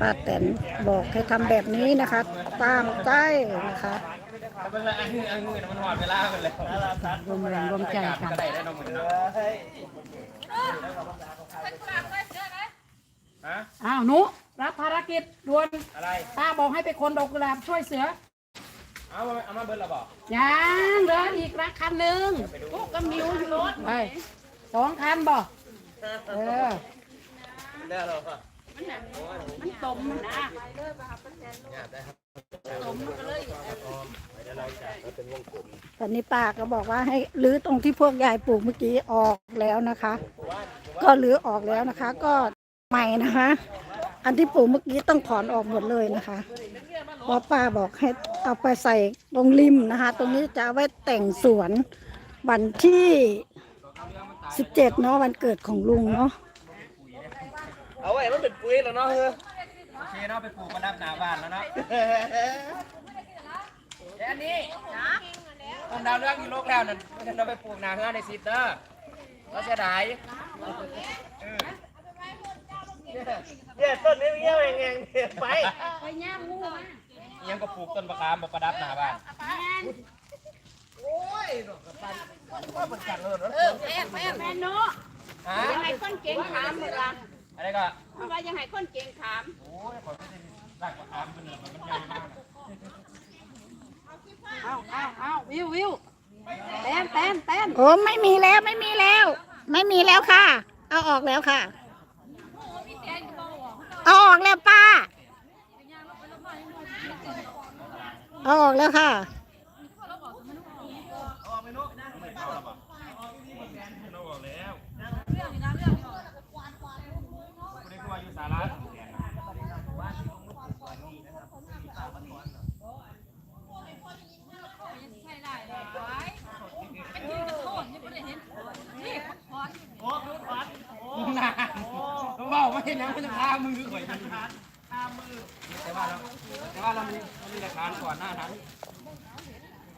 ป้าแตนบอกให้ทำแบบนี้นะคะ ตามใจนะคะเป็นละอันนี้อันนี้มันหอดเวลาไปเลยรวมแรงรวมใจกันก็ได้ได้น้องมือเนาะฮะอ้าวหนุรับภารกิจด่วนอะไรป้าบอกให้ไปคนดอกกุหลาบช่วยเสือ เอามาเอามาเบิร์ดละบอกยังเหลืออีกรักคันหนึ่งพวกกำมิวอยู่รถไปสองคันบ่เออได้หรอมัน ตมมันนะตอนนี้ป้าก็บอกว่าให้รื้อตรงที่พวกยายปลูกเมื่อกี้ออกแล้วนะคะ ก็รื้อออกแล้วนะคะ ก็ใหม่นะคะ อันที่ปลูกเมื่อกี้ต้องถอนออกหมดเลยนะคะเพราะป้าบอกให้เอาไปใส่ตรงริมนะคะ ตรงนี้จะเอาไว้แต่งสวนวันที่สิบเจ็ดเนาะวันเกิดของลุงเนาะเอาไว้มันเป็นปุ๋ยแล้วเนาะเฮ้ ยโอเคเนาะไปปลูกประดับหน้าบ้านแล้วเนาะแค่นี้ต้นดาวเรื่องอยู่โลกแล้วนั่นเราไปปลูกหน้าเฮือในซิดเด้อเราเสียดายเนี่ยต้นนี้มันเงี้ยแงงๆเนี่ยไปไปย่างงูมายังก็ปลูกต้นมะขามมาประดับหน้าบ้านโอ้ยดอกกระปันว่ามันกัดเลยเนาะเออแม่แม่แม่เนาะฮะยังไงคนเก่งถามเวลา อะไรก็ว่ายังไงคนเก่งถามโอ้ยขอไม่ได้รากมะขามเป็นเหนือมันใหญ่มากเอาเอาเอาวิววิวแตนแตนแตนโอ้ไม่มีแล้วไม่มีแล้ว ไม่มีแล้วค่ะ เอาออกแล้วค่ะเอาออกแล้วป้าเอาออกแล้วค่ะไม่ได้กลัวอยู่สาระ นาน เขาบอกว่าเห็นยังมันจะคามือข่อยมันคามือแต่ว่าเราแต่ว่าเรามีเรามีหลักฐานก่อนหน้านั้น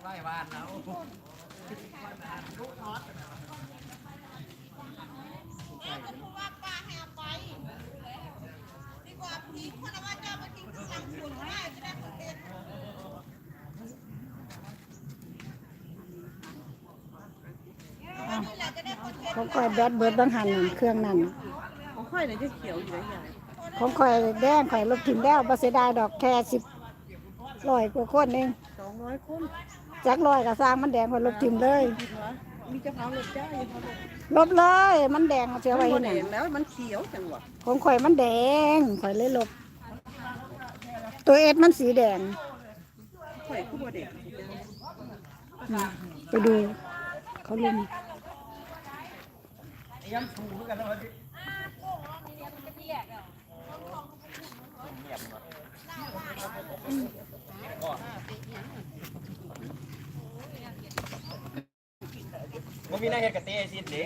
ไหว้บ้านแล้วของคอยแบดเบิร์ดบางหั่นเครื่องนั้น ค่อยเนี่ยจะเขียวอยู่ได้ยังของคอยแดงคอยลบถิ่นแล้วบ่เสียดายดอกแค่สิบร้อยกว่าคนเองสองร้อยคนจักร้อยก็สร้างมันแดงคอยลบถิ่นเลยมีเจ้าของรถจ้าอยู่เขาบอกลบเลย มันแดงเสียไว้มันที่ไหนเห็นแล้วมันเขียวจังหวะของข่อยมันแดงข่อยเลยลบ ตัวเอ็ดมันสีแดงค่อยคู่บ่เด็กไปดู เขาลุมย้ำถูกันแล้ว มันมีหน้าเห็ดกับเต้ไอซิดเด้